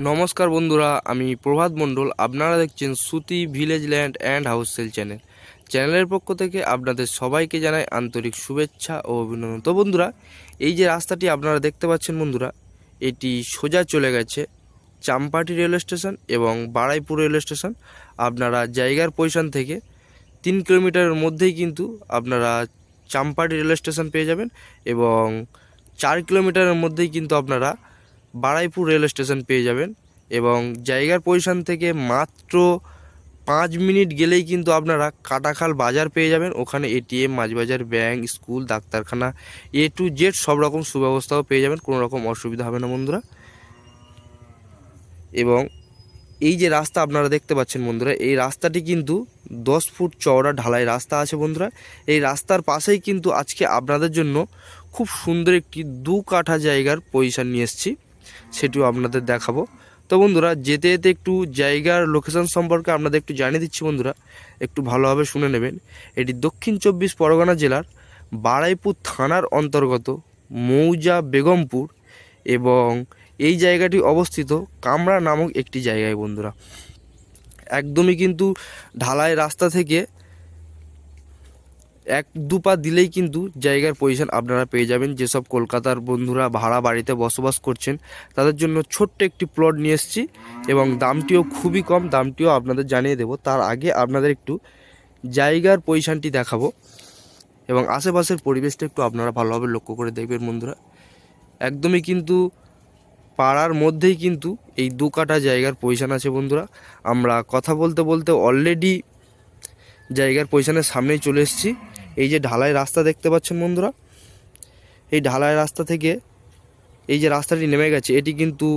নমস্কার বন্ধুরা, আমি প্রভাত মণ্ডল। আপনারা দেখছেন Suti village land and house sale channel. চ্যানেলের পক্ষ থেকে আপনাদের সবাইকে জানাই আন্তরিক শুভেচ্ছা ও অভিনন্দন। তো বন্ধুরা, এই যে রাস্তাটি আপনারা দেখতে পাচ্ছেন বন্ধুরা, এটি সোজা চলে গেছে চাম্পাটি রেল স্টেশন এবং বারাইপুর রেল স্টেশন। আপনারা জায়গার পজিশন থেকে তিন কিলোমিটারের মধ্যেই কিন্তু আপনারা চাম্পাটি রেল স্টেশন পেয়ে যাবেন এবং চার কিলোমিটারের মধ্যেই কিন্তু আপনারা বারাইপুর রেল স্টেশন পেয়ে যাবেন এবং জায়গার পজিশন থেকে মাত্র পাঁচ মিনিট গেলেই কিন্তু আপনারা কাটাখাল বাজার পেয়ে যাবেন। ওখানে এটিএম মাছবাজার, ব্যাংক, স্কুল, ডাক্তারখানা, এ টু জেড সব রকম সুব্যবস্থাও পেয়ে যাবেন, কোনো রকম অসুবিধা হবে না বন্ধুরা। এবং এই যে রাস্তা আপনারা দেখতে পাচ্ছেন বন্ধুরা, এই রাস্তাটি কিন্তু দশ ফুট চওড়া ঢালাই রাস্তা আছে বন্ধুরা। এই রাস্তার পাশেই কিন্তু আজকে আপনাদের জন্য খুব সুন্দর একটি দু কাঠা জায়গার পজিশন নিয়ে এসেছি। সেটিও আপনাদের দেখাবো। তো বন্ধুরা, যেতে যেতে একটু জায়গার লোকেশন সম্পর্কে আপনাদের একটু জানিয়ে দিচ্ছি বন্ধুরা। একটু ভালোভাবে শুনে নেবেন। এটি দক্ষিণ চব্বিশ পরগনা জেলার বারাইপুর থানার অন্তর্গত মৌজা বেগমপুর এবং এই জায়গাটি অবস্থিত কামরা নামক একটি জায়গায় বন্ধুরা। একদমই কিন্তু ঢালাই রাস্তা থেকে এক দু পা দিলেই কিন্তু জায়গার পজিশন আপনারা পেয়ে যাবেন। যেসব কলকাতার বন্ধুরা ভাড়া বাড়িতে বসবাস করছেন, তাদের জন্য ছোট্ট একটি প্লট নিয়ে এসেছি এবং দামটিও খুবই কম, দামটিও আপনাদের জানিয়ে দেব। তার আগে আপনাদের একটু জায়গার পজিশানটি দেখাবো এবং আশেপাশের পরিবেশটা একটু আপনারা ভালোভাবে লক্ষ্য করে দেখবেন বন্ধুরা। একদমই কিন্তু পাড়ার মধ্যেই কিন্তু এই দু কাটা জায়গার পজিশন আছে বন্ধুরা। আমরা কথা বলতে বলতে অলরেডি জায়গার পজিশনের সামনেই চলে এসেছি। এই যে ঢালাই রাস্তা দেখতে পাচ্ছেন বন্ধুরা, এই ঢালাই রাস্তা থেকে এই যে রাস্তাটি নেমে গেছে, এটি কিন্তু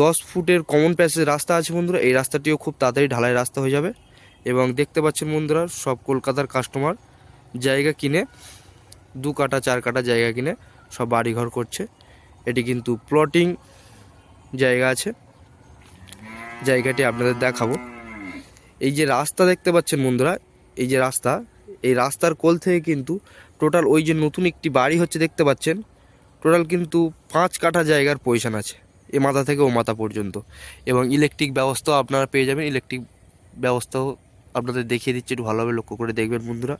দশ ফুটের কমন প্যাসেজ রাস্তা আছে বন্ধুরা, এই রাস্তাটিও খুব তাড়াতাড়ি ঢালাই রাস্তা হয়ে যাবে এবং দেখতে পাচ্ছেন বন্ধুরা, সব কলকাতার কাস্টমার জায়গা কিনে, দু কাটা, চার কাটা জায়গা কিনে সব বাড়িঘর করছে। এটি কিন্তু প্লটিং জায়গা আছে, জায়গাটি আপনাদের দেখাবো। এই যে রাস্তা দেখতে পাচ্ছেন বন্ধুরা, এই যে রাস্তা এই রাস্তার কোল থেকে কিন্তু টোটাল ওই যে নতুন একটি বাড়ি হচ্ছে দেখতে পাচ্ছেন, টোটাল কিন্তু পাঁচ কাঠা জায়গার পজিশন আছে এ মাথা থেকে ও মাথা পর্যন্ত। এবং ইলেকট্রিক ব্যবস্থাও আপনারা পেয়ে যাবেন ইলেকট্রিক ব্যবস্থাও আপনাদের দেখিয়ে দিচ্ছি, একটু ভালোভাবে লক্ষ্য করে দেখবেন বন্ধুরা।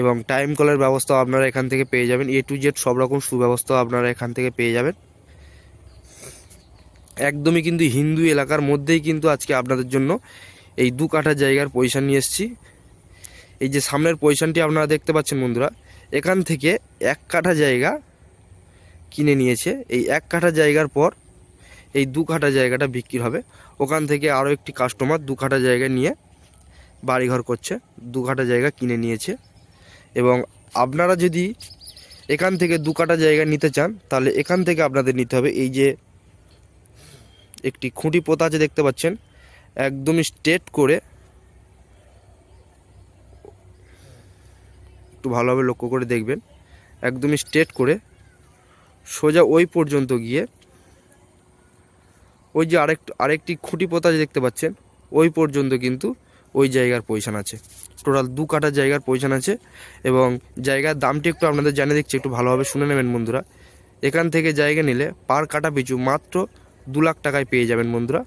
এবং টাইম কলের ব্যবস্থাও আপনারা এখান থেকে পেয়ে যাবেন এ টু জেড সব রকম সুব্যবস্থাও আপনারা এখান থেকে পেয়ে যাবেন। একদমই কিন্তু হিন্দু এলাকার মধ্যেই কিন্তু আজকে আপনাদের জন্য এই দু কাঠা জায়গার পয়সা নিয়ে এসেছি। এই যে সামনের পজিশনটি আপনারা দেখতে পাচ্ছেন বন্ধুরা, এখান থেকে এক কাঠা জায়গা কিনে নিয়েছে। এই এক কাঠা জায়গার পর এই দু কাঠা জায়গাটা বিক্রি হবে। ওখান থেকে আরও একটি কাস্টমার দু কাঠা জায়গা নিয়ে বাড়িঘর করছে, দু কাঠা জায়গা কিনে নিয়েছে। এবং আপনারা যদি এখান থেকে দু কাঠা জায়গা নিতে চান, তাহলে এখান থেকে আপনাদের নিতে হবে এই যে একটি খুঁটি পোতা আছে দেখতে পাচ্ছেন। একদমই স্ট্রেট করে একটু ভালোভাবে লক্ষ্য করে দেখবেন। একদমই স্ট্রেট করে সোজা ওই পর্যন্ত গিয়ে ওই যে আরেক, আরেকটি খুঁটি পোতা দেখতে পাচ্ছেন, ওই পর্যন্ত কিন্তু ওই জায়গার পজিশন আছে। টোটাল দু কাটা জায়গার পজিশন আছে এবং জায়গার দামটি একটু আপনাদের জানিয়ে দিচ্ছি, একটু ভালোভাবে শুনে নেবেন বন্ধুরা। এখান থেকে জায়গা নিলে পার কাটা পিছু মাত্র দু লাখ টাকায় পেয়ে যাবেন বন্ধুরা।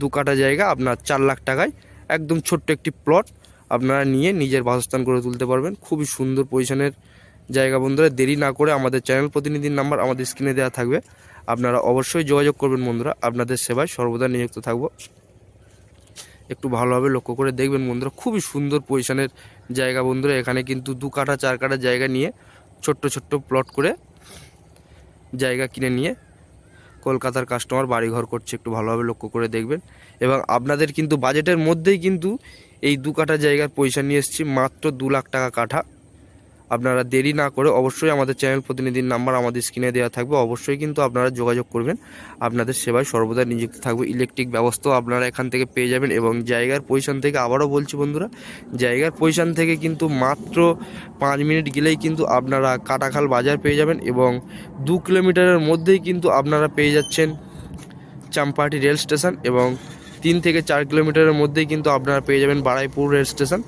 দু কাটা জায়গা আপনার চার লাখ টাকায় একদম ছোট্ট একটি প্লট আপনারা নিয়ে নিজের বাসস্থান করে তুলতে পারবেন। খুবই সুন্দর পজিশনের জায়গা বন্ধুরা। দেরি না করে আমাদের চ্যানেল প্রতিনিধির নাম্বার আমাদের স্ক্রিনে দেওয়া থাকবে। আপনারা অবশ্যই যোগাযোগ করবেন বন্ধুরা। আপনাদের সেবায় সর্বদা নিযুক্ত থাকব। একটু ভালোভাবে লক্ষ্য করে দেখবেন বন্ধুরা। খুবই সুন্দর পজিশনের জায়গা বন্ধুরা। এখানে কিন্তু দু কাঠা, চার কাঠা জায়গা নিয়ে ছোট্ট ছোট্ট প্লট করে জায়গা কিনে নিয়ে কলকাতার কাস্টমার বাড়িঘর করছে, একটু ভালোভাবে লক্ষ্য করে দেখবেন। এবং আপনাদের কিন্তু বাজেটের মধ্যেই কিন্তু এই দু কাঠা জায়গার পয়সা নিয়ে এসেছি, মাত্র দু লাখ টাকা কাঠা। আপনারা দেরি না করে অবশ্যই আমাদের চ্যানেল প্রতিনিধির নাম্বার আমাদের স্ক্রিনে দেওয়া থাকবে। অবশ্যই কিন্তু আপনারা যোগাযোগ করবেন। আপনাদের সেবায় সর্বদা নিযুক্ত থাকবে। ইলেকট্রিক ব্যবস্থাও আপনারা এখান থেকে পেয়ে যাবেন এবং জায়গার পজিশন থেকে আবারও বলছি বন্ধুরা, জায়গার পজিশন থেকে কিন্তু মাত্র পাঁচ মিনিট গেলেই কিন্তু আপনারা কাটাখাল বাজার পেয়ে যাবেন এবং দু কিলোমিটারের মধ্যেই কিন্তু আপনারা পেয়ে যাচ্ছেন চাম্পাহাটি রেল স্টেশন এবং তিন থেকে চার কিলোমিটারের মধ্যেই কিন্তু আপনারা পেয়ে যাবেন Baruipur rail station.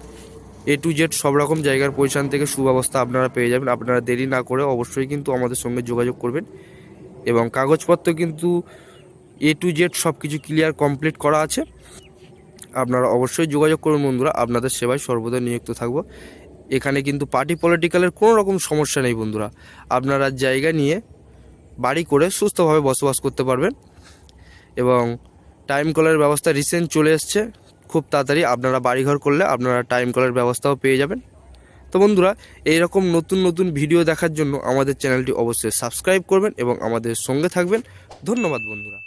A to Z সব রকম জায়গার পজিশন থেকে সুব্যবস্থা আপনারা পেয়ে যাবেন। আপনারা দেরি না করে অবশ্যই কিন্তু আমাদের সঙ্গে যোগাযোগ করবেন। এবং কাগজপত্র কিন্তু এ টু জেড সব কিছু ক্লিয়ার কমপ্লিট করা আছে। আপনারা অবশ্যই যোগাযোগ করুন বন্ধুরা, আপনাদের সেবায় সর্বদা নিযুক্ত থাকব। এখানে কিন্তু পার্টি পলিটিক্যালের কোনো রকম সমস্যা নেই বন্ধুরা। আপনারা জায়গা নিয়ে বাড়ি করে সুস্থভাবে বসবাস করতে পারবেন। এবং টাইম কলের ব্যবস্থা রিসেন্ট চলে এসছে। খুব তাড়াতাড়ি আপনারা বাড়িঘর করলে আপনারা টাইম কলের ব্যবস্থাও পেয়ে যাবেন। তো বন্ধুরা, এইরকম নতুন নতুন ভিডিও দেখার জন্য আমাদের চ্যানেলটি অবশ্যই সাবস্ক্রাইব করবেন এবং আমাদের সঙ্গে থাকবেন। ধন্যবাদ বন্ধুরা।